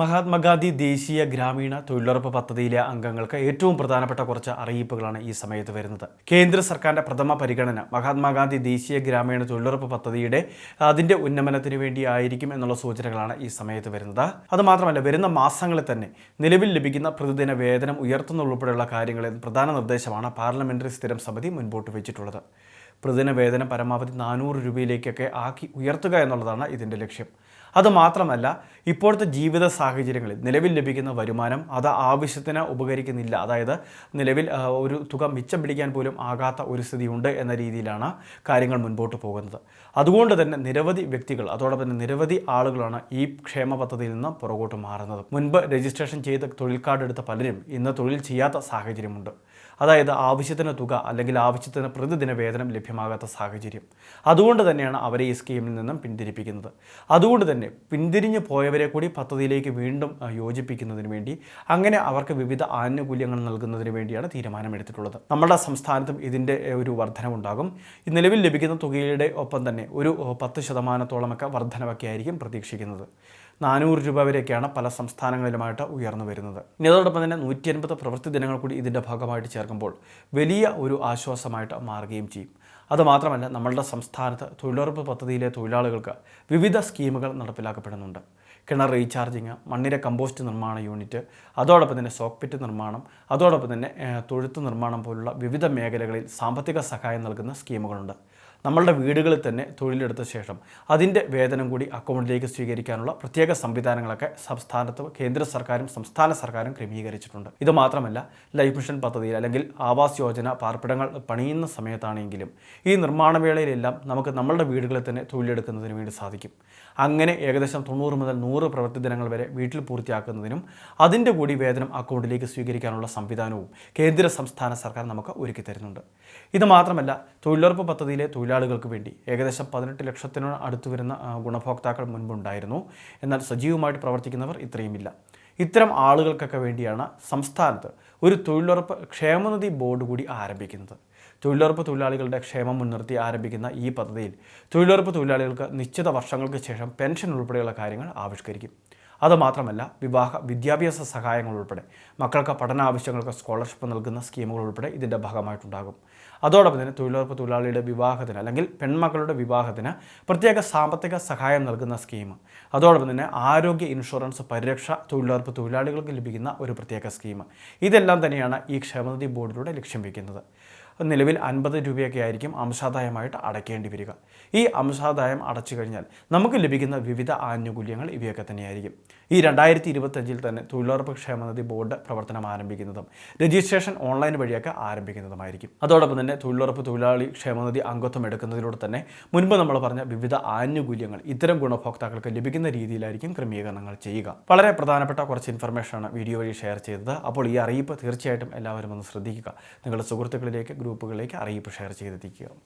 മഹാത്മാഗാന്ധി ദേശീയ ഗ്രാമീണ തൊഴിലുറപ്പ് പദ്ധതിയിലെ അംഗങ്ങൾക്ക് ഏറ്റവും പ്രധാനപ്പെട്ട കുറച്ച് അറിയിപ്പുകളാണ് ഈ സമയത്ത് വരുന്നത്. കേന്ദ്ര സർക്കാരിന്റെ പ്രഥമ പരിഗണന മഹാത്മാഗാന്ധി ദേശീയ ഗ്രാമീണ തൊഴിലുറപ്പ് പദ്ധതിയുടെ അതിന്റെ ഉന്നമനത്തിന് വേണ്ടി ആയിരിക്കും എന്നുള്ള സൂചനകളാണ് ഈ സമയത്ത് വരുന്നത്. അതുമാത്രമല്ല വരുന്ന മാസങ്ങളിൽ തന്നെ നിലവിൽ ലഭിക്കുന്ന പ്രതിദിന വേതനം ഉയർത്തുന്നുൾപ്പെടെയുള്ള കാര്യങ്ങളിൽ പ്രധാന നിർദ്ദേശമാണ് പാർലമെന്ററി സ്ഥിരം സമിതി മുൻപോട്ട് വെച്ചിട്ടുള്ളത്. പ്രതിദിന വേതനം പരമാവധി നാനൂറ് രൂപയിലേക്കൊക്കെ ആക്കി ഉയർത്തുക എന്നുള്ളതാണ് ഇതിന്റെ ലക്ഷ്യം. അതുമാത്രമല്ല ഇപ്പോഴത്തെ ജീവിത സാഹചര്യങ്ങളിൽ നിലവിൽ ലഭിക്കുന്ന വരുമാനം അത് ആവശ്യത്തിന് ഉപകരിക്കുന്നില്ല. അതായത് നിലവിൽ ഒരു തുക മിച്ചം പിടിക്കാൻ പോലും ആകാത്ത ഒരു സ്ഥിതിയുണ്ട് എന്ന രീതിയിലാണ് കാര്യങ്ങൾ മുൻപോട്ട് പോകുന്നത്. അതുകൊണ്ട് തന്നെ നിരവധി വ്യക്തികൾ അതോടൊപ്പം തന്നെ നിരവധി ആളുകളാണ് ഈ ക്ഷേമ പദ്ധതിയിൽ നിന്ന് പുറകോട്ട് മാറുന്നത്. മുൻപ് രജിസ്ട്രേഷൻ ചെയ്ത് തൊഴിൽ കാർഡ് എടുത്ത പലരും ഇന്ന് തൊഴിൽ ചെയ്യാത്ത സാഹചര്യമുണ്ട്. അതായത് ആവശ്യത്തിന് തുക അല്ലെങ്കിൽ ആവശ്യത്തിന് പ്രതിദിന വേതനം ലഭ്യമാകാത്ത സാഹചര്യം. അതുകൊണ്ട് തന്നെയാണ് അവരെ ഈ സ്കീമിൽ നിന്നും പിന്തിരിപ്പിക്കുന്നത്. അതുകൊണ്ട് തന്നെ പിന്തിരിഞ്ഞു പോയവരെ കൂടി പദ്ധതിയിലേക്ക് വീണ്ടും യോജിപ്പിക്കുന്നതിന് വേണ്ടി അങ്ങനെ അവർക്ക് വിവിധ ആനുകൂല്യങ്ങൾ നൽകുന്നതിന് വേണ്ടിയാണ് തീരുമാനമെടുത്തിട്ടുള്ളത്. നമ്മുടെ സംസ്ഥാനത്തും ഇതിന്റെ ഒരു വർധനവുണ്ടാകും. നിലവിൽ ലഭിക്കുന്ന തുകയുടെ ഒപ്പം തന്നെ ഒരു പത്ത് ശതമാനത്തോളമൊക്കെ വർധനവൊക്കെ ആയിരിക്കും പ്രതീക്ഷിക്കുന്നത്. നാനൂറ് രൂപ വരെയൊക്കെയാണ് പല സംസ്ഥാനങ്ങളിലുമായിട്ട് ഉയർന്നു വരുന്നത്. ഇനി അതോടൊപ്പം തന്നെ നൂറ്റി അൻപത് പ്രവൃത്തി ദിനങ്ങൾ കൂടി ഇതിന്റെ ഭാഗമായിട്ട് ചേർക്കുമ്പോൾ വലിയ ഒരു ആശ്വാസമായിട്ട് മാറുകയും ചെയ്യും. അതുമാത്രമല്ല നമ്മളുടെ സംസ്ഥാനത്ത് തൊഴിലുറപ്പ് പദ്ധതിയിലെ തൊഴിലാളികൾക്ക് വിവിധ സ്കീമുകൾ നടപ്പിലാക്കപ്പെടുന്നുണ്ട്. കിണർ റീചാർജിങ് മണ്ണിര കമ്പോസ്റ്റ് നിർമ്മാണ യൂണിറ്റ് അതോടൊപ്പം തന്നെ സോക്പിറ്റ് നിർമ്മാണം അതോടൊപ്പം തന്നെ തൊഴുത്ത് നിർമ്മാണം പോലുള്ള വിവിധ മേഖലകളിൽ സാമ്പത്തിക സഹായം നൽകുന്ന സ്കീമുകളുണ്ട്. നമ്മളുടെ വീടുകളിൽ തന്നെ തൊഴിലെടുത്ത ശേഷം അതിന്റെ വേതനം കൂടി അക്കൗണ്ടിലേക്ക് സ്വീകരിക്കാനുള്ള പ്രത്യേക സംവിധാനങ്ങളൊക്കെ സംസ്ഥാനത്ത് കേന്ദ്ര സർക്കാരും സംസ്ഥാന സർക്കാരും ക്രമീകരിച്ചിട്ടുണ്ട്. ഇത് മാത്രമല്ല ലൈഫ് മിഷൻ പദ്ധതിയിൽ അല്ലെങ്കിൽ ആവാസ് യോജന പാർപ്പിടങ്ങൾ പണിയുന്ന സമയത്താണെങ്കിലും ഈ നിർമ്മാണ വേളയിലെല്ലാം നമുക്ക് നമ്മളുടെ വീടുകളിൽ തന്നെ തൊഴിലെടുക്കുന്നതിന് വേണ്ടി സാധിക്കും. അങ്ങനെ ഏകദേശം തൊണ്ണൂറ് മുതൽ നൂറ് പ്രവൃത്തി ദിനങ്ങൾ വരെ വീട്ടിൽ പൂർത്തിയാക്കുന്നതിനും അതിന്റെ കൂടി വേതനം അക്കൗണ്ടിലേക്ക് സ്വീകരിക്കാനുള്ള സംവിധാനവും കേന്ദ്ര സംസ്ഥാന സർക്കാർ നമുക്ക് ഒരുക്കി തരുന്നുണ്ട്. ഇത് മാത്രമല്ല തൊഴിലുറപ്പ് പദ്ധതിയിലെ തൊഴിലാളികൾക്ക് വേണ്ടി ഏകദേശം പതിനെട്ട് ലക്ഷത്തിനോട് അടുത്ത് വരുന്ന ഗുണഭോക്താക്കൾ മുൻപുണ്ടായിരുന്നു. എന്നാൽ സജീവമായിട്ട് പ്രവർത്തിക്കുന്നവർ ഇത്രയുമില്ല. ഇത്തരം ആളുകൾക്കൊക്കെ വേണ്ടിയാണ് സംസ്ഥാനത്ത് ഒരു തൊഴിലുറപ്പ് ക്ഷേമനിധി ബോർഡ് കൂടി ആരംഭിക്കുന്നത്. തൊഴിലുറപ്പ് തൊഴിലാളികളുടെ ക്ഷേമം മുൻനിർത്തി ആരംഭിക്കുന്ന ഈ പദ്ധതിയിൽ തൊഴിലുറപ്പ് തൊഴിലാളികൾക്ക് നിശ്ചിത വർഷങ്ങൾക്ക് ശേഷം പെൻഷൻ ഉൾപ്പെടെയുള്ള കാര്യങ്ങൾ ആവിഷ്കരിക്കും. അതുമാത്രമല്ല വിവാഹ വിദ്യാഭ്യാസ സഹായങ്ങൾ ഉൾപ്പെടെ മക്കൾക്ക് പഠനാവശ്യങ്ങൾക്ക് സ്കോളർഷിപ്പ് നൽകുന്ന സ്കീമുകൾ ഉൾപ്പെടെ ഇതിന്റെ ഭാഗമായിട്ടുണ്ടാകും. അതോടൊപ്പം തന്നെ തൊഴിലുറപ്പ് തൊഴിലാളിയുടെ വിവാഹത്തിന് അല്ലെങ്കിൽ പെൺമക്കളുടെ വിവാഹത്തിന് പ്രത്യേക സാമ്പത്തിക സഹായം നൽകുന്ന സ്കീം അതോടൊപ്പം തന്നെ ആരോഗ്യ ഇൻഷുറൻസ് പരിരക്ഷ തൊഴിലുറപ്പ് തൊഴിലാളികൾക്ക് ലഭിക്കുന്ന ഒരു പ്രത്യേക സ്കീം ഇതെല്ലാം തന്നെയാണ് ഈ ക്ഷേമനിധി ബോർഡിലൂടെ ലക്ഷ്യം വയ്ക്കുന്നത് നിലവിൽ അൻപത് രൂപയൊക്കെ ആയിരിക്കും അംശാദായമായിട്ട് അടയ്ക്കേണ്ടി വരിക. ഈ അംശാദായം അടച്ചു കഴിഞ്ഞാൽ നമുക്ക് ലഭിക്കുന്ന വിവിധ ആനുകൂല്യങ്ങൾ ഇവയൊക്കെ തന്നെയായിരിക്കും. ഈ രണ്ടായിരത്തി ഇരുപത്തഞ്ചിൽ തന്നെ തൊഴിലുറപ്പ് ക്ഷേമനിധി ബോർഡ് പ്രവർത്തനം ആരംഭിക്കുന്നതും രജിസ്ട്രേഷൻ ഓൺലൈൻ വഴിയൊക്കെ ആരംഭിക്കുന്നതുമായിരിക്കും. അതോടൊപ്പം തന്നെ തൊഴിലുറപ്പ് തൊഴിലാളി ക്ഷേമനിധി അംഗത്വം എടുക്കുന്നതിലൂടെ തന്നെ മുൻപ് നമ്മൾ പറഞ്ഞ വിവിധ ആനുകൂല്യങ്ങൾ ഇത്തരം ഗുണഭോക്താക്കൾക്ക് ലഭിക്കുന്ന രീതിയിലായിരിക്കും ക്രമീകരണങ്ങൾ ചെയ്യുക. വളരെ പ്രധാനപ്പെട്ട കുറച്ച് ഇൻഫർമേഷനാണ് വീഡിയോ വഴി ഷെയർ ചെയ്തത്. അപ്പോൾ ഈ അറിയിപ്പ് തീർച്ചയായിട്ടും എല്ലാവരും ഒന്ന് ശ്രദ്ധിക്കുക. നിങ്ങളുടെ സുഹൃത്തുക്കളിലേക്ക് ഗ്രൂപ്പുകളിലേക്ക് അറിയിപ്പ് ഷെയർ ചെയ്തെത്തിക്കുക.